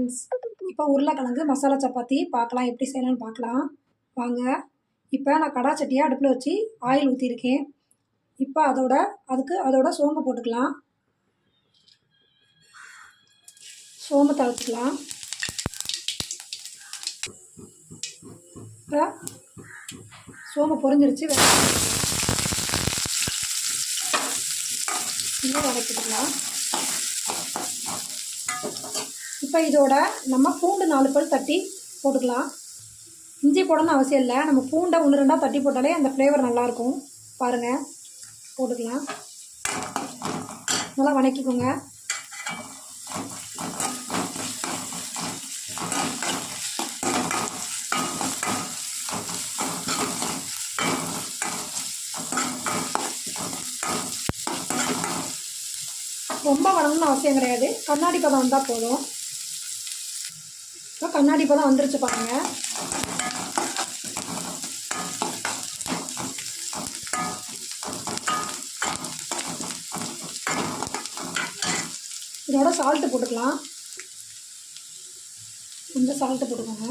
Friends இப்போ உருளைக்கிழங்கு மசாலா சப்பாத்தி பார்க்கலாம். எப்படி செய்யலாம்னு பார்க்கலாம். வாங்க. இப்போ நான் கடா சட்டியை அடுப்பில் வச்சு ஆயில் ஊற்றிருக்கேன் இப்போ அதோட அதுக்கு அதோட சோம்பு போட்டுக்கலாம். சோம்பு தளர்த்துக்கலாம். இப்போ சோம்பு பொரிஞ்சிருச்சு. இன்னும் வதக்கிக்கலாம். இப்போ இதோட நம்ம பூண்டு நாலு பல் தட்டி போட்டுக்கலாம். இஞ்சி போடணும்னு அவசியம் இல்லை. நம்ம பூண்டை ஒன்று ரெண்டாக தட்டி போட்டாலே அந்த ஃப்ளேவர் நல்லாயிருக்கும். பாருங்கள் போட்டுக்கலாம். நல்லா வணக்கிக்கோங்க. ரொம்ப வரணும்னு அவசியம் கிடையாது. கண்ணாடி பதம் வந்தால் போதும். இப்போ கண்ணாடி பதம் வந்துருச்சு பாருங்க. இதோட சால்ட்டு போட்டுக்கலாம். கொஞ்சம் சால்ட்டு போட்டுக்கோங்க.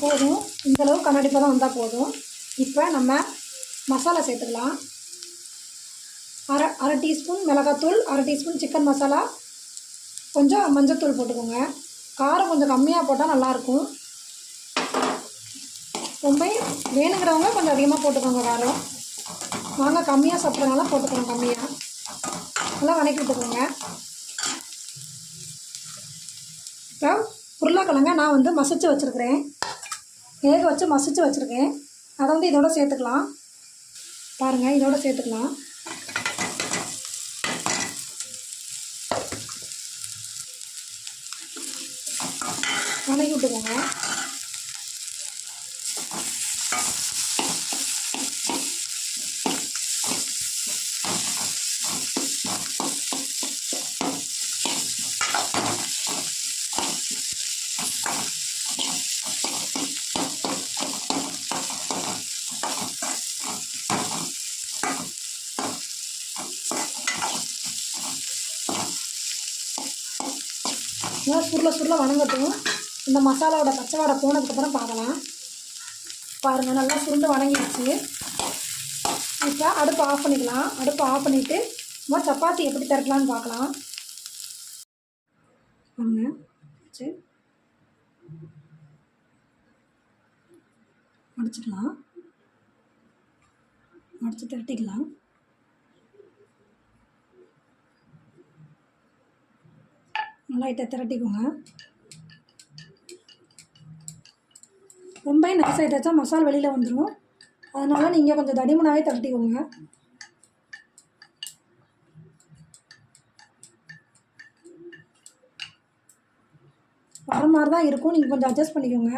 போதும். இந்தளவு கண்ணாடி பதம் வந்தால் போதும். இப்போ நம்ம மசாலா சேர்த்துக்கலாம். அரை அரை டீஸ்பூன் மிளகாத்தூள் அரை டீஸ்பூன் சிக்கன் மசாலா. கொஞ்சம் மஞ்சத்தூள் போட்டுக்கோங்க. காரம் கொஞ்சம் கம்மியாக போட்டால் நல்லாயிருக்கும். ரொம்ப வேணுங்கிறவங்க கொஞ்சம் அதிகமாக போட்டுக்கோங்க காரம். வாங்க கம்மியாக சாப்பிட்றதுனால போட்டுக்கோங்க கம்மியாக நல்லா வதக்கி விட்டுக்கோங்க. இப்போ உருளைக்கிழங்க நான் வந்து மசிச்சு வச்சுருக்கிறேன். வேக வச்சு மசிச்சு வச்சுருக்கேன். அதை வந்து இதோட சேர்த்துக்கலாம். பாருங்கள் இதோட சேர்த்துக்கலாம். வதக்கி நல்லா சுருள சுருள வணங்கட்டும். இந்த மசாலாவோட பச்சை வாடை போனதுக்கப்புறம் பார்க்கலாம். பாருங்கள் நல்லா சுருண்டு வணங்கிடுச்சு. இப்போ அடுப்பு ஆஃப் பண்ணிக்கலாம். அடுப்பு ஆஃப் பண்ணிவிட்டு நம்ம சப்பாத்தி எப்படி திறக்கலான்னு பார்க்கலாம். பாருங்க சரி மடிச்சுக்கலாம். மடித்து திரட்டிக்கலாம் நல்லா இட்ட திரட்டிக்கோங்க. ரொம்ப நைஸ் ஆகிட்டாச்சா மசால் வெளியில் வந்துடும் அதனால் நீங்கள் கொஞ்சம் தடிமனாகவே தட்டிக்கோங்க. வர மாதிரி தான் இருக்கும். நீங்கள் கொஞ்சம் அட்ஜஸ்ட் பண்ணிக்கோங்க.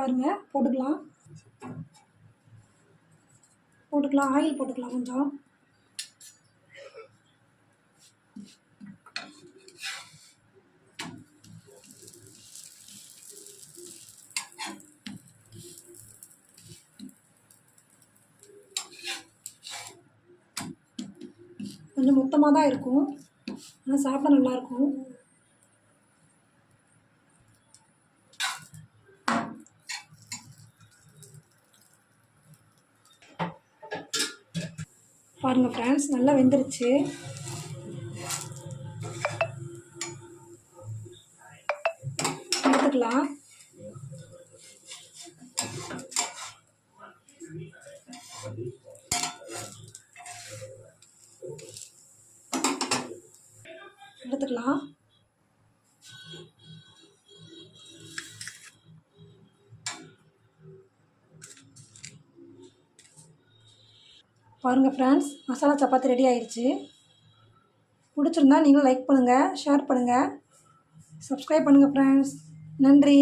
பாருங்கள் போட்டுக்கலாம். போட்டுக்கலாம் ஆயில் போட்டுக்கலாம் கொஞ்சம். கொஞ்சம் மொத்தமாக தான் இருக்கும் ஆனால் சாப்பிட நல்லாயிருக்கும் பாருங்கள் ஃப்ரெண்ட்ஸ் நல்லா வெந்துருச்சு. எடுத்துக்கலாம். எடுத்துக்கலாம். பாருங்கள் ஃப்ரெண்ட்ஸ் மசாலா சப்பாத்தி ரெடி ஆயிடுச்சு பிடிச்சிருந்தா நீங்களும் லைக் பண்ணுங்கள் ஷேர் பண்ணுங்கள் சப்ஸ்கிரைப் பண்ணுங்கள் ஃப்ரெண்ட்ஸ் நன்றி.